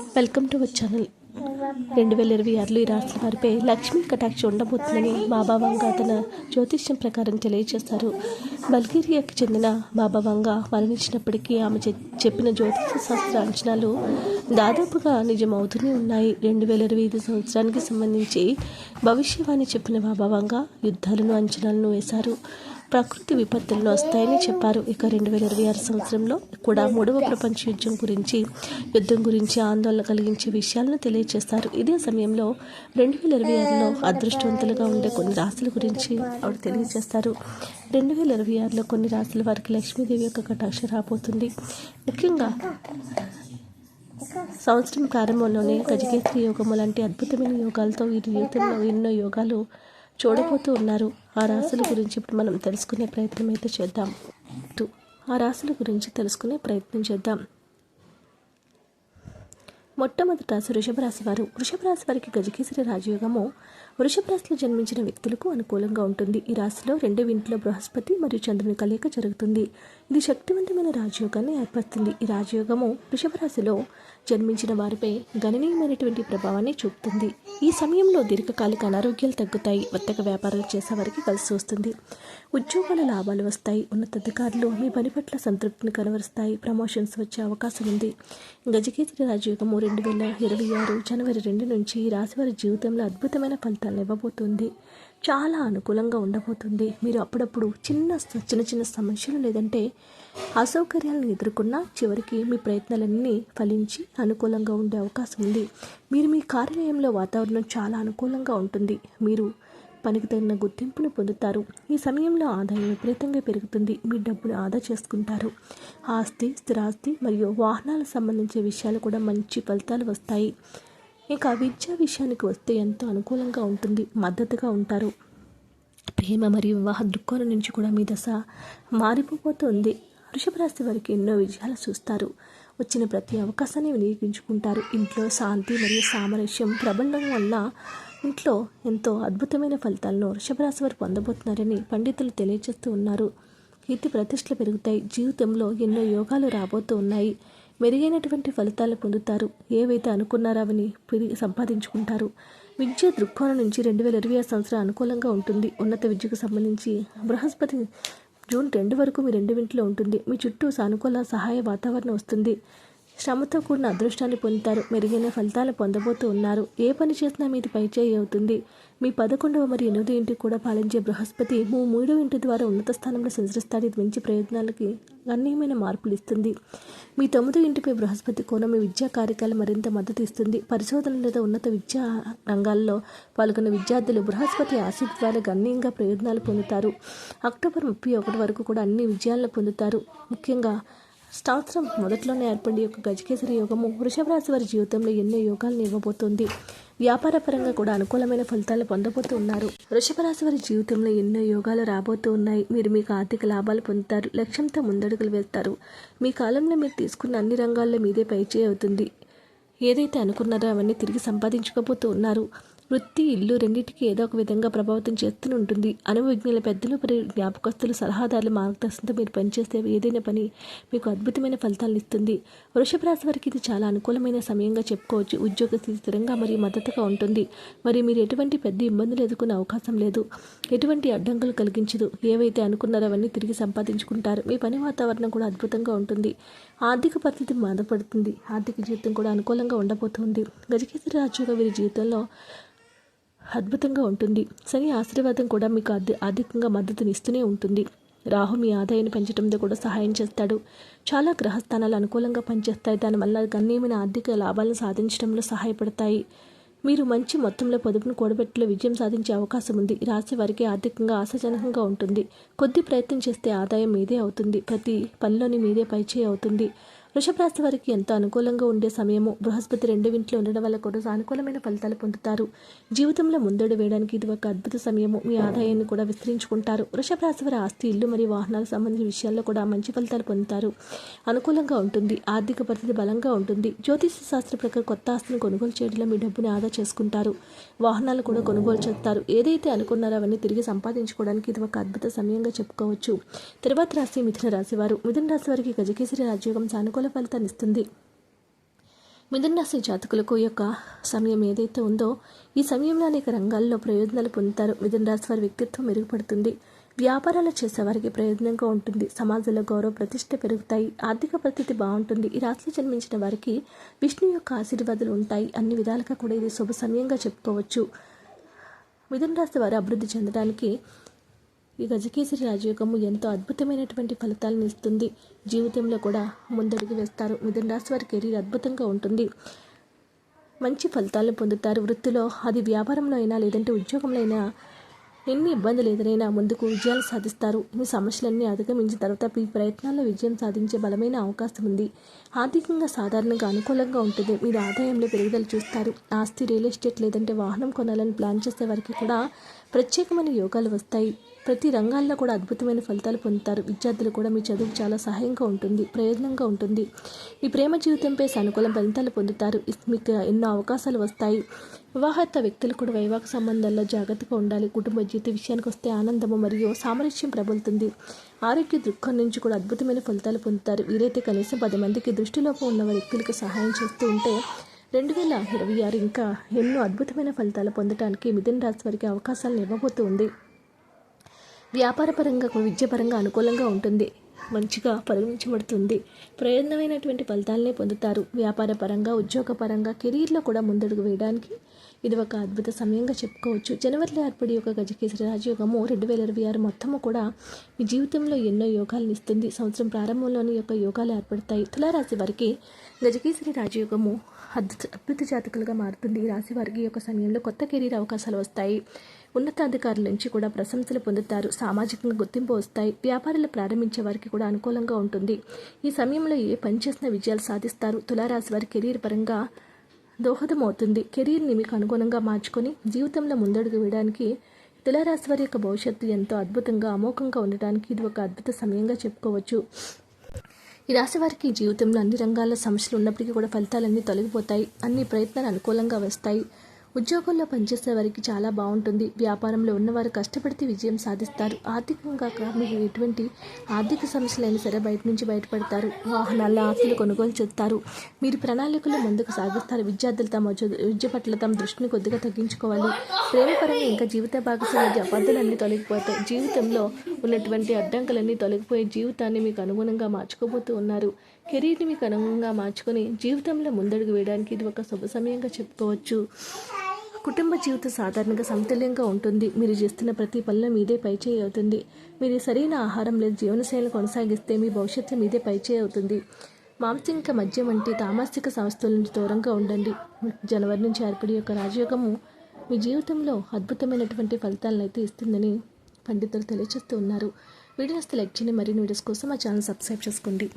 Welcome to our channel రెండు వేల ఇరవై ఆరులో ఈ రాష్ట్ర వారిపై లక్ష్మీ కటాక్ష ఉండబోతుందని బాబా వంగ తన జ్యోతిష్యం ప్రకారం తెలియజేశారు. బల్గేరియాకి చెందిన బాబా వంగ మరణించినప్పటికీ ఆమె చెప్పిన జ్యోతిష శాస్త్ర అంచనాలు దాదాపుగా నిజమవుతూనే ఉన్నాయి. రెండు వేల ఇరవై ఐదు సంవత్సరానికి సంబంధించి భవిష్యవాణి చెప్పిన బాబా వంగ యుద్ధాలను అంచనాలను వేశారు. ప్రకృతి విపత్తుల్లో వస్తాయని చెప్పారు. ఇక రెండు వేల ఇరవై ఆరు సంవత్సరంలో కూడా మూడవ ప్రపంచ యుద్ధం గురించి యుద్ధం గురించి ఆందోళన కలిగించే విషయాలను తెలియజేస్తారు. ఇదే సమయంలో రెండు వేల ఇరవై ఆరులో అదృష్టవంతులుగా ఉండే కొన్ని రాశుల గురించి ఆవిడ తెలియజేస్తారు. రెండు వేల ఇరవై ఆరులో కొన్ని రాశుల వారికి లక్ష్మీదేవి యొక్క కటాక్ష రాబోతుంది. ముఖ్యంగా సంవత్సరం ప్రారంభంలోనే గజకేత్రి యోగము లాంటి అద్భుతమైన యోగాలతో ఈ జీవితంలో ఎన్నో యోగాలు చూడబోతూ ఉన్నారు. ఆ రాశుల గురించి ఇప్పుడు మనం తెలుసుకునే ప్రయత్నం అయితే చేద్దాం. ఆ రాశుల గురించి తెలుసుకునే ప్రయత్నం చేద్దాం. మొట్టమొదట రాశి వృషభ రాశి వారు. వృషభ రాశి వారికి గజకేసరి రాజయోగము. వృషభ రాశిలో జన్మించిన వ్యక్తులకు అనుకూలంగా ఉంటుంది. ఈ రాశిలో రెండవ ఇంట్లో బృహస్పతి మరియు చంద్రుని కలయిక జరుగుతుంది. ఇది శక్తివంతమైన రాజయోగాన్ని ఏర్పరుస్తుంది. ఈ రాజయోగము వృషభ రాశిలో జన్మించిన వారిపై గణనీయమైనటువంటి ప్రభావాన్ని చూపుతుంది. ఈ సమయంలో దీర్ఘకాలిక అనారోగ్యాలు తగ్గుతాయి. వర్తక వ్యాపారాలు చేసే వారికి కలిసి వస్తుంది. ఉద్యోగాల లాభాలు వస్తాయి. ఉన్నతాధికారులు మీ పని పట్ల సంతృప్తిని కనబరుస్తాయి ప్రమోషన్స్ వచ్చే అవకాశం ఉంది. గజకేసరి రాజయోగము రెండు వేల ఇరవై ఆరు జనవరి రెండు నుంచి రాశి రాశివారి జీవితంలో అద్భుతమైన ఫలితాలను ఇవ్వబోతుంది. చాలా అనుకూలంగా ఉండబోతుంది. మీరు అప్పుడప్పుడు చిన్న చిన్న చిన్న సమస్యలు లేదంటే అసౌకర్యాలను ఎదుర్కొన్నా చివరికి మీ ప్రయత్నాలన్నీ ఫలించి అనుకూలంగా ఉండే అవకాశం ఉంది. మీరు మీ కార్యాలయంలో వాతావరణం చాలా అనుకూలంగా ఉంటుంది. మీరు పనికి తగిన గుర్తింపును పొందుతారు. ఈ సమయంలో ఆదాయం విపరీతంగా పెరుగుతుంది. మీ డబ్బును ఆదా చేసుకుంటారు. ఆస్తి స్థిరాస్తి మరియు వాహనాలకు సంబంధించిన విషయాలు కూడా మంచి ఫలితాలు వస్తాయి. ఇంకా విద్యా విషయానికి వస్తే ఎంతో అనుకూలంగా ఉంటుంది. మద్దతుగా ఉంటారు. ప్రేమ మరియు వివాహ దృక్కోణం నుంచి కూడా మీ దశ మారిపోతుంది. వృషభ రాశి వారికి ఎన్నో విజయాలు చూస్తారు. వచ్చిన ప్రతి అవకాశాన్ని వినియోగించుకుంటారు. ఇంట్లో శాంతి మరియు సామరస్యం ప్రబలం వల్ల ఇంట్లో ఎంతో అద్భుతమైన ఫలితాలను వృషభరాశి వారు పొందబోతున్నారని పండితులు తెలియజేస్తూ ఉన్నారు. కీర్తి ప్రతిష్టలు పెరుగుతాయి. జీవితంలో ఎన్నో యోగాలు రాబోతూ ఉన్నాయి. మెరుగైనటువంటి ఫలితాలు పొందుతారు. ఏవైతే అనుకున్నారో అవని సంపాదించుకుంటారు. విద్య దృక్కోణం నుంచి రెండు వేల ఇరవై సంవత్సరం అనుకూలంగా ఉంటుంది. ఉన్నత విద్యకు సంబంధించి బృహస్పతి జూన్ రెండు వరకు మీ రెండు ఇంట్లో ఉంటుంది. మీ చుట్టూ సానుకూల సహాయ వాతావరణం వస్తుంది. శ్రమతో కూడిన అదృష్టాన్ని పొందుతారు. మెరుగైన ఫలితాలు పొందబోతూ ఉన్నారు. ఏ పని చేసినా మీది పైచేయి అవుతుంది. మీ పదకొండవ మరియు ఎనిమిది ఇంటికి కూడా పాలించే బృహస్పతి మీ మూడో ఇంటి ద్వారా ఉన్నత స్థానంలో సంచరిస్తాడు. ఇది మంచి ప్రయోజనాలకి గణనీయమైన మార్పులు ఇస్తుంది. మీ తొమ్మిదో ఇంటిపై బృహస్పతి కోణం మీ విద్యా కార్యక్రమాలు మరింత మద్దతు ఇస్తుంది. పరిశోధన లేదా ఉన్నత విద్యా రంగాల్లో పాల్గొన్న విద్యార్థులు బృహస్పతి ఆశీర్వాదాలు గణనీయంగా ప్రయోజనాలు పొందుతారు. అక్టోబర్ ముప్పై ఒకటి వరకు కూడా అన్ని విజయాలను పొందుతారు. ముఖ్యంగా సంవత్సరం మొదట్లోనే ఏర్పడి యొక్క గజకేసరి యోగము వృషభ రాశి వారి జీవితంలో ఎన్నో యోగాలను ఇవ్వబోతోంది. వ్యాపార పరంగా కూడా అనుకూలమైన ఫలితాలు పొందబోతూ ఉన్నారు. వృషభ రాశి వారి జీవితంలో ఎన్నో యోగాలు రాబోతూ ఉన్నాయి. మీరు మీకు ఆర్థిక లాభాలు పొందుతారు. లక్ష్యంతో ముందడుగులు వేస్తారు. మీ కాలంలో మీరు తీసుకున్న అన్ని రంగాల్లో మీదే పైచే అవుతుంది. ఏదైతే అనుకున్నారో అవన్నీ తిరిగి సంపాదించుకోబోతూ ఉన్నారు. వృత్తి ఇల్లు రెండింటికి ఏదో ఒక విధంగా ప్రభావితం చేస్తూనే ఉంటుంది. అనుభవజ్ఞుల పెద్దలు మరియు జ్ఞాపకస్తులు సలహాదారులు మార్గదర్శనంతో మీరు పనిచేస్తే ఏదైనా పని మీకు అద్భుతమైన ఫలితాలను ఇస్తుంది. వృషభ రాశి వారికి ఇది చాలా అనుకూలమైన సమయంగా చెప్పుకోవచ్చు. ఉద్యోగ స్థితి స్థిరంగా మరియు మద్దతుగా ఉంటుంది. మరి మీరు ఎటువంటి పెద్ద ఇబ్బందులు ఎదుర్కొనే అవకాశం లేదు. ఎటువంటి అడ్డంకులు కలిగించదు. ఏవైతే అనుకున్నారో అవన్నీ తిరిగి సంపాదించుకుంటారు. మీ పని వాతావరణం కూడా అద్భుతంగా ఉంటుంది. ఆర్థిక పరిస్థితి బాధపడుతుంది. ఆర్థిక జీవితం కూడా అనుకూలంగా ఉండబోతుంది. గజకేశ్వర రాజుగా వీరి జీవితంలో అద్భుతంగా ఉంటుంది. శని ఆశీర్వాదం కూడా మీకు ఆర్థి ఆర్థికంగా మద్దతుని ఇస్తూనే ఉంటుంది. రాహు మీ ఆదాయాన్ని పెంచడంలో కూడా సహాయం చేస్తాడు. చాలా గ్రహస్థానాలు అనుకూలంగా పనిచేస్తాయి. దానివల్ల గణనీయమైన ఆర్థిక లాభాలను సాధించడంలో సహాయపడతాయి. మీరు మంచి మొత్తంలో పొదుపును కూడబెట్టలో విజయం సాధించే అవకాశం ఉంది. రాశి వారికి ఆర్థికంగా ఆశాజనకంగా ఉంటుంది. కొద్ది ప్రయత్నం చేస్తే ఆదాయం మీదే అవుతుంది. ప్రతి పనిలోని మీదే పైచే అవుతుంది. వృషభ రాశి వారికి ఎంతో అనుకూలంగా ఉండే సమయము. బృహస్పతి రెండు ఇంట్లో ఉండడం వల్ల కూడా సానుకూలమైన ఫలితాలు పొందుతారు. జీవితంలో ముందడు వేయడానికి ఇది ఒక అద్భుత సమయము. మీ ఆదాయాన్ని కూడా విస్తరించుకుంటారు. వృషభ రాశి వారి ఆస్తి ఇల్లు మరియు వాహనాలకు సంబంధించిన విషయాల్లో కూడా మంచి ఫలితాలు పొందుతారు. అనుకూలంగా ఉంటుంది. ఆర్థిక పరిస్థితి బలంగా ఉంటుంది. జ్యోతిష శాస్త్ర ప్రకారం కొత్త ఆస్తిని కొనుగోలు చేయడంలో మీ డబ్బుని ఆదా చేసుకుంటారు. వాహనాలు కూడా కొనుగోలు చేస్తారు. ఏదైతే అనుకున్నారో అవన్నీ తిరిగి సంపాదించుకోవడానికి ఇది ఒక అద్భుత సమయంగా చెప్పుకోవచ్చు. తర్వాత రాశి మిథున రాశి వారు. మిథున రాశి వారికి గజకేసరి రాజ్యోగం సానుకూల ఫలితాన్ని ఇస్తుంది. మిథున రాశి జాతకులకు యొక్క సమయం ఏదైతే ఉందో ఈ సమయంలో అనేక రంగాల్లో ప్రయోజనాలు పొందుతారు. మిథున రాశి వారి వ్యక్తిత్వం మెరుగుపడుతుంది. వ్యాపారాలు చేసేవారికి ప్రయోజనంగా ఉంటుంది. సమాజంలో గౌరవ ప్రతిష్ట పెరుగుతాయి. ఆర్థిక పరిస్థితి బాగుంటుంది. ఈ రాశిలో జన్మించిన వారికి విష్ణు యొక్క ఆశీర్వాదాలు ఉంటాయి. అన్ని విధాలుగా కూడా ఇది శుభ సమయంగా చెప్పుకోవచ్చు. మిథున రాశి వారు అభివృద్ధి చెందడానికి ఈ గజకేసరి రాజయోగము ఎంతో అద్భుతమైనటువంటి ఫలితాలను ఇస్తుంది. జీవితంలో కూడా ముందడుగు వేస్తారు. మిథున రాశి వారి కెరీర్ అద్భుతంగా ఉంటుంది. మంచి ఫలితాలను పొందుతారు. వృత్తిలో అది వ్యాపారంలో అయినా లేదంటే ఉద్యోగంలో అయినా ఎన్ని ఇబ్బందులు ఎదురైనా ముందుకు విజయాలు సాధిస్తారు. ఈ సమస్యలన్నీ అధిగమించిన తర్వాత ఈ ప్రయత్నాల్లో విజయం సాధించే బలమైన అవకాశం ఉంది. ఆర్థికంగా సాధారణంగా అనుకూలంగా ఉంటుంది. మీరు ఆదాయంలో పెరుగుదల చూస్తారు. ఆస్తి రియల్ ఎస్టేట్ లేదంటే వాహనం కొనాలని ప్లాన్ చేసే వారికి కూడా ప్రత్యేకమైన యోగాలు వస్తాయి. ప్రతి రంగాల్లో కూడా అద్భుతమైన ఫలితాలు పొందుతారు. విద్యార్థులు కూడా మీ చదువుకు చాలా సహాయంగా ఉంటుంది ప్రయోజనంగా ఉంటుంది. మీ ప్రేమ జీవితంపై సానుకూల ఫలితాలు పొందుతారు. మీకు ఎన్నో అవకాశాలు వస్తాయి. వివాహత వ్యక్తులు కూడా వైవాహిక సంబంధాల్లో జాగ్రత్తగా ఉండాలి. కుటుంబ జీవిత విషయానికి వస్తే ఆనందము మరియు సామరస్యం ప్రబలుతుంది. ఆరోగ్య దృక్కోణం నుంచి కూడా అద్భుతమైన ఫలితాలు పొందుతారు. వీరైతే కనీసం పది మందికి దృష్టిలోపం ఉన్న వ్యక్తులకు సహాయం చేస్తూ ఉంటే రెండు వేల ఇరవై ఆరు ఇంకా ఎన్నో అద్భుతమైన ఫలితాలు పొందడానికి మిథున రాశి వారికి అవకాశాలను ఇవ్వబోతుంది. వ్యాపారపరంగా విద్యపరంగా అనుకూలంగా ఉంటుంది. మంచిగా పరిగణించబడుతుంది. ప్రయోజనమైనటువంటి ఫలితాలనే పొందుతారు. వ్యాపారపరంగా ఉద్యోగపరంగా కెరీర్లో కూడా ముందడుగు వేయడానికి ఇది ఒక అద్భుత సమయంగా చెప్పుకోవచ్చు. జనవరిలో ఏర్పడి ఒక గజకేసరి రాజయోగము రెండు వేల ఇరవై ఆరు మొత్తము కూడా మీ జీవితంలో ఎన్నో యోగాలను ఇస్తుంది. సంవత్సరం ప్రారంభంలోని యొక్క యోగాలు ఏర్పడతాయి. తులారాశి వారికి గజకేసరి రాజయోగము అద్భుత అద్భుత జాతకులుగా మారుతుంది. రాశి వారికి యొక్క సమయంలో కొత్త కెరీర్ అవకాశాలు వస్తాయి. ఉన్నతాధికారుల నుంచి కూడా ప్రశంసలు పొందుతారు. సామాజికంగా గుర్తింపు వస్తాయి. వ్యాపారాలు ప్రారంభించే వారికి కూడా అనుకూలంగా ఉంటుంది. ఈ సమయంలో ఏ పని చేసిన విజయాలు సాధిస్తారు. తులారాశి వారి కెరీర్ పరంగా దోహదమవుతుంది. కెరీర్ని మీకు అనుగుణంగా మార్చుకొని జీవితంలో ముందడుగు వేయడానికి తులారాశి వారి యొక్క భవిష్యత్తు ఎంతో అద్భుతంగా అమోఘంగా ఉండడానికి ఇది ఒక అద్భుత సమయంగా చెప్పుకోవచ్చు. ఈ రాశి వారికి జీవితంలో అన్ని రంగాల్లో సమస్యలు ఉన్నప్పటికీ కూడా ఫలితాలన్నీ తొలగిపోతాయి. అన్ని ప్రయత్నాలు అనుకూలంగా వస్తాయి. ఉద్యోగంలో పనిచేసే వారికి చాలా బాగుంటుంది. వ్యాపారంలో ఉన్నవారు కష్టపడితే విజయం సాధిస్తారు. ఆర్థికంగా మీకు ఎటువంటి ఆర్థిక సమస్యలైనా సరే బయట నుంచి బయటపడతారు. వాహనాల ఆస్తులు కొనుగోలు చేస్తారు. మీరు ప్రణాళికలు ముందుకు సాగిస్తారు. విద్యార్థులు తమ విద్య పట్ల తమ దృష్టిని కొద్దిగా తగ్గించుకోవాలి. ప్రేమపరంగా ఇంకా జీవిత భాగస్వామ్య అబద్ధాలన్నీ తొలగిపోతాయి. జీవితంలో ఉన్నటువంటి అడ్డంకులన్నీ తొలగిపోయి జీవితాన్ని మీకు అనుగుణంగా మార్చుకోబోతూ ఉన్నారు. కెరీర్ని మీకు అనుగుణంగా మార్చుకొని జీవితంలో ముందడుగు వేయడానికి ఇది ఒక శుభ సమయంగా చెప్పుకోవచ్చు. కుటుంబ జీవితం సాధారణంగా సమతుల్యంగా ఉంటుంది. మీరు చేస్తున్న ప్రతి పనిలో మీదే పైచేయి అవుతుంది. మీరు సరైన ఆహారం లేదా జీవనశైలిని కొనసాగిస్తే మీ భవిష్యత్తు మీదే పైచేయి అవుతుంది. మాంసిక మద్యం వంటి తామాసిక సంస్థల నుంచి దూరంగా ఉండండి. జనవరి నుంచి ఏర్పడి యొక్క రాజయోగము మీ జీవితంలో అద్భుతమైనటువంటి ఫలితాలను అయితే ఇస్తుందని పండితులు తెలియజేస్తూ ఉన్నారు. వీడియోస్ లైక్ చేయండి. మరిన్ని వీడియోస్ కోసం మా ఛానల్ సబ్స్క్రైబ్ చేసుకోండి.